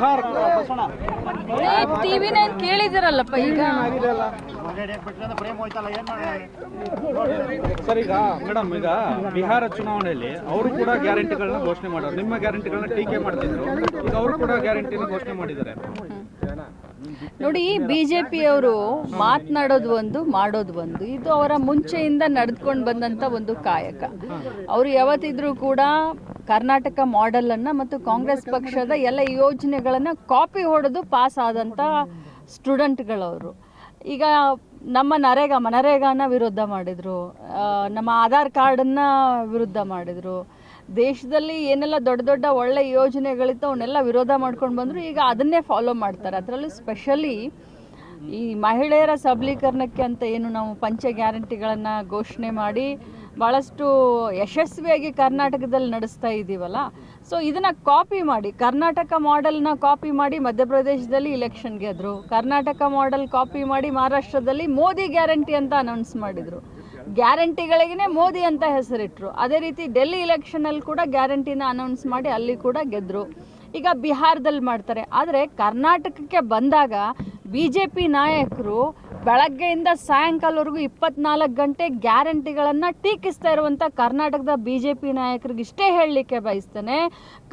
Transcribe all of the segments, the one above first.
Bihar TV nine ಕೇಳಿದಿರಲ್ಲಪ್ಪ ಈಗ? Sir ಈಗ madam ಈಗ ಬಿಹಾರ ಚುನಾವಣೆಯಲ್ಲಿ ಅವರು ಕೂಡ ಗ್ಯಾರಂಟಿಗಳನ್ನ ಘೋಷಣೆ ಮಾಡೋರು ನಿಮ್ಮ ಗ್ಯಾರಂಟಿಗಳನ್ನ ಟೀಕೆ ಮಾಡ್ತಿದ್ರು. ಈಗ ಅವರು ಕೂಡ ಗ್ಯಾರಂಟಿನ ಘೋಷಣೆ ಮಾಡಿದ್ದಾರೆ. ನೋಡಿ, ಬಿಜೆಪಿಯವರು ಮಾತನಾಡೋದು ಒಂದು, ಮಾಡೋದು ಒಂದು. ಇದು ಅವರ ಮುಂಚೆಯಿಂದ ನಡೆದುಕೊಂಡು ಬಂದಂತ ಒಂದು ಕಾಯಕ. ಅವರು ಯಾವತ್ತಿದ್ರೂ ಕೂಡ ಕರ್ನಾಟಕ ಮಾಡೆಲ್ ಅನ್ನ ಮತ್ತು ಕಾಂಗ್ರೆಸ್ ಪಕ್ಷದ ಎಲ್ಲ ಯೋಜನೆಗಳನ್ನ ಕಾಪಿ ಹೊಡೆದು ಪಾಸ್ ಆದಂತ ಸ್ಟೂಡೆಂಟ್ಗಳವರು. ಈಗ ನಮ್ಮ ನರೇಗಾ ಮನರೇಗಾನ ವಿರೋಧ ಮಾಡಿದ್ರು. ನಮ್ಮ ಆಧಾರ್ ಕಾರ್ಡನ್ನ ವಿರುದ್ಧ ಮಾಡಿದ್ರು. ದೇಶದಲ್ಲಿ ಏನೆಲ್ಲ ದೊಡ್ಡ ದೊಡ್ಡ ಒಳ್ಳೆ ಯೋಜನೆಗಳಿತ್ತು, ಅವನ್ನೆಲ್ಲ ವಿರೋಧ ಮಾಡ್ಕೊಂಡು ಬಂದರು, ಈಗ ಅದನ್ನೇ ಫಾಲೋ ಮಾಡ್ತಾರೆ. ಅದರಲ್ಲೂ ಸ್ಪೆಷಲಿ ಈ ಮಹಿಳೆಯರ ಸಬಲೀಕರಣಕ್ಕೆ ಅಂತ ಏನು ನಾವು ಪಂಚ ಗ್ಯಾರಂಟಿಗಳನ್ನು ಘೋಷಣೆ ಮಾಡಿ ಭಾಳಷ್ಟು ಯಶಸ್ವಿಯಾಗಿ ಕರ್ನಾಟಕದಲ್ಲಿ ನಡೆಸ್ತಾ ಇದ್ದೀವಲ್ಲ ಸೊ ಇದನ್ನು ಕಾಪಿ ಮಾಡಿ, ಕರ್ನಾಟಕ ಮಾಡೆಲ್ನ ಕಾಪಿ ಮಾಡಿ ಮಧ್ಯಪ್ರದೇಶದಲ್ಲಿ ಇಲೆಕ್ಷನ್ ಗೆದ್ರು ಕರ್ನಾಟಕ ಮಾಡೆಲ್ ಕಾಪಿ ಮಾಡಿ ಮಹಾರಾಷ್ಟ್ರದಲ್ಲಿ ಮೋದಿ ಗ್ಯಾರಂಟಿ ಅಂತ ಅನೌನ್ಸ್ ಮಾಡಿದರು. ಗ್ಯಾರಂಟಿಗಳಿಗೇ ಮೋದಿ ಅಂತ ಹೆಸರಿಟ್ರು. ಅದೇ ರೀತಿ ಡೆಲ್ಲಿ ಇಲೆಕ್ಷನಲ್ಲಿ ಕೂಡ ಗ್ಯಾರಂಟಿನ ಅನೌನ್ಸ್ ಮಾಡಿ ಅಲ್ಲಿ ಕೂಡ ಗೆದ್ರು. ಈಗ ಬಿಹಾರದಲ್ಲಿ ಮಾಡ್ತಾರೆ. ಆದರೆ ಕರ್ನಾಟಕಕ್ಕೆ ಬಂದಾಗ ಬಿ ಜೆ ಪಿ ನಾಯಕರು ಬೆಳಗ್ಗೆಯಿಂದ ಸಾಯಂಕಾಲವರೆಗೂ ಇಪ್ಪತ್ನಾಲ್ಕು ಗಂಟೆ ಗ್ಯಾರಂಟಿಗಳನ್ನು ಟೀಕಿಸ್ತಾ ಇರುವಂಥ ಕರ್ನಾಟಕದ ಬಿ ಜೆ ಪಿ ನಾಯಕರಿಗೆ ಇಷ್ಟೇ ಹೇಳಲಿಕ್ಕೆ ಬಯಸ್ತೇನೆ.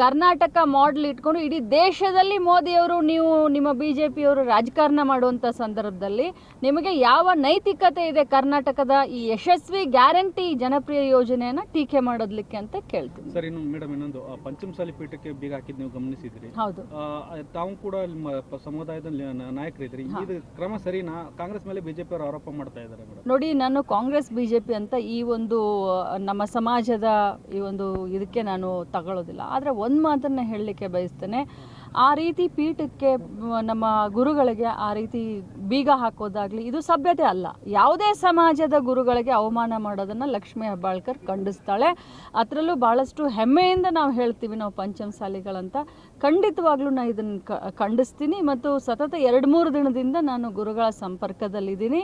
ಕರ್ನಾಟಕ ಮಾಡೆಲ್ ಇಟ್ಕೊಂಡು ಇಡೀ ದೇಶದಲ್ಲಿ ಮೋದಿಯವರು ನೀವು ನಿಮ್ಮ ಬಿ ಜೆ ಪಿಯವರು ರಾಜಕಾರಣ ಮಾಡುವಂಥ ಸಂದರ್ಭದಲ್ಲಿ ನಿಮಗೆ ಯಾವ ನೈತಿಕತೆ ಇದೆ ಕರ್ನಾಟಕದ ಈ ಯಶಸ್ವಿ ಗ್ಯಾರಂಟಿ ಜನಪ್ರಿಯ ಯೋಜನೆಯನ್ನು ಟೀಕೆ ಮಾಡೋದಕ್ಕೆ ಅಂತ ಕೇಳ್ತೀನಿ. ಸರ್ ಇನ್ನು ಮೇಡಮ್ ಇನ್ನೊಂದು ಪಂಚಮಸಾಲಿ ಪೀಠಕ್ಕೆ ಬೀಗ ಹಾಕಿದ್ ನೀವು ಗಮನಿಸಿದ್ರಿ. ಹೌದು. ತಾವು ಕೂಡ ಸಮುದಾಯದ ನಾಯಕರಿದ್ರಿ ಇದು ಕ್ರಮ ಸರಿನಾ? ಕಾಂಗ್ರೆಸ್ ಮೇಲೆ ಬಿಜೆಪಿ ಆರೋಪ ಮಾಡ್ತಾ ಇದ್ದಾರೆ ನೋಡಿ, ನಾನು ಕಾಂಗ್ರೆಸ್, ಬಿಜೆಪಿ ಅಂತ ಈ ಒಂದು ನಮ್ಮ ಸಮಾಜದ ಈ ಒಂದು ಇದಕ್ಕೆ ನಾನು ತಗೊಳ್ಳೋದಿಲ್ಲ. ಆದರೆ ಒಂದು ಮಾತನ್ನು ಹೇಳಲಿಕ್ಕೆ ಬಯಸ್ತೇನೆ. ಆ ರೀತಿ ಪೀಠಕ್ಕೆ ನಮ್ಮ ಗುರುಗಳಿಗೆ ಆ ರೀತಿ ಬೀಗ ಹಾಕೋದಾಗಲಿ ಇದು ಸಭ್ಯತೆ ಅಲ್ಲ. ಯಾವುದೇ ಸಮಾಜದ ಗುರುಗಳಿಗೆ ಅವಮಾನ ಮಾಡೋದನ್ನು ಲಕ್ಷ್ಮೀ ಹೆಬ್ಬಾಳ್ಕರ್ ಖಂಡಿಸ್ತಾಳೆ. ಅದರಲ್ಲೂ ಭಾಳಷ್ಟು ಹೆಮ್ಮೆಯಿಂದ ನಾವು ಹೇಳ್ತೀವಿ ನಾವು ಪಂಚಮಸಾಲಿಗಳಂತ. ಖಂಡಿತವಾಗ್ಲೂ ನಾನು ಇದನ್ನು ಖಂಡಿಸ್ತೀನಿ ಮತ್ತು ಸತತ ಎರಡು ಮೂರು ದಿನದಿಂದ ನಾನು ಗುರುಗಳ ಸಂಪರ್ಕದಲ್ಲಿದ್ದೀನಿ.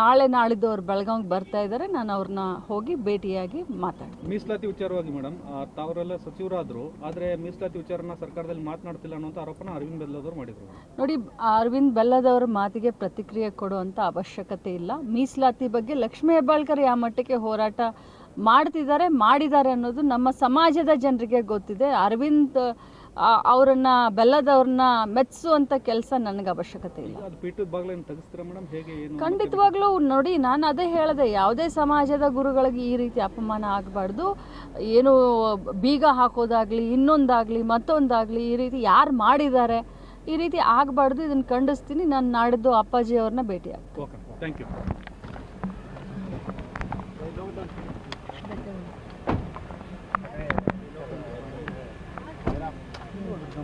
ನಾಳೆ ನಾಳಿದ್ದು ಅವ್ರು ಬೆಳಗಾವಿಗೆ ಬರ್ತಾ ಇದ್ದಾರೆ ನಾನು ಅವ್ರನ್ನ ಹೋಗಿ ಭೇಟಿಯಾಗಿ ಮಾತಾಡ್ತೀನಿ. ಮೀಸಲಾತಿ ವಿಚಾರವಾಗಿ ಮೇಡಮ್ ತಾವರೆಲ್ಲ ಸಚಿವರಾದ್ರು, ಆದ್ರೆ ಮೀಸಲಾತಿ ವಿಚಾರನ ಸರ್ಕಾರದಲ್ಲಿ ಮಾತನಾಡ್ತಿಲ್ಲ ಅನ್ನೋಂಥ ಆರೋಪನ ಅರವಿಂದ್ ಬೆಲ್ಲದವರು ಮಾಡಿದ್ರು. ನೋಡಿ, ಅರವಿಂದ್ ಬೆಲ್ಲದವರ ಮಾತಿಗೆ ಪ್ರತಿಕ್ರಿಯೆ ಕೊಡುವಂತ ಅವಶ್ಯಕತೆ ಇಲ್ಲ. ಮೀಸಲಾತಿ ಬಗ್ಗೆ ಲಕ್ಷ್ಮೀ ಹೆಬ್ಬಾಳ್ಕರ್ ಯಾವ ಮಟ್ಟಕ್ಕೆ ಹೋರಾಟ ಮಾಡ್ತಿದ್ದಾರೆ, ಮಾಡಿದ್ದಾರೆ ಅನ್ನೋದು ನಮ್ಮ ಸಮಾಜದ ಜನರಿಗೆ ಗೊತ್ತಿದೆ. ಅರವಿಂದ್ ಅವರನ್ನ ಬೆಲ್ಲದವ್ರನ್ನ ಮೆಚ್ಚಿಸುವಂಥ ಕೆಲಸ ನನಗೆ ಅವಶ್ಯಕತೆ ಇಲ್ಲ. ಖಂಡಿತವಾಗ್ಲೂ ನೋಡಿ ನಾನು ಅದೇ ಹೇಳಿದೆ ಯಾವುದೇ ಸಮಾಜದ ಗುರುಗಳಿಗೆ ಈ ರೀತಿ ಅಪಮಾನ ಆಗಬಾರ್ದು. ಏನು ಬೀಗ ಹಾಕೋದಾಗಲಿ ಇನ್ನೊಂದಾಗಲಿ ಮತ್ತೊಂದಾಗಲಿ ಈ ರೀತಿ ಯಾರು ಮಾಡಿದ್ದಾರೆ ಈ ರೀತಿ ಆಗಬಾರ್ದು ಇದನ್ನು ಖಂಡಿಸ್ತೀನಿ. ನಾನು ನಾಡಿದ್ದು ಅಪ್ಪಾಜಿ ಅವ್ರನ್ನ ಭೇಟಿ ಆಗ್ತೀನಿ.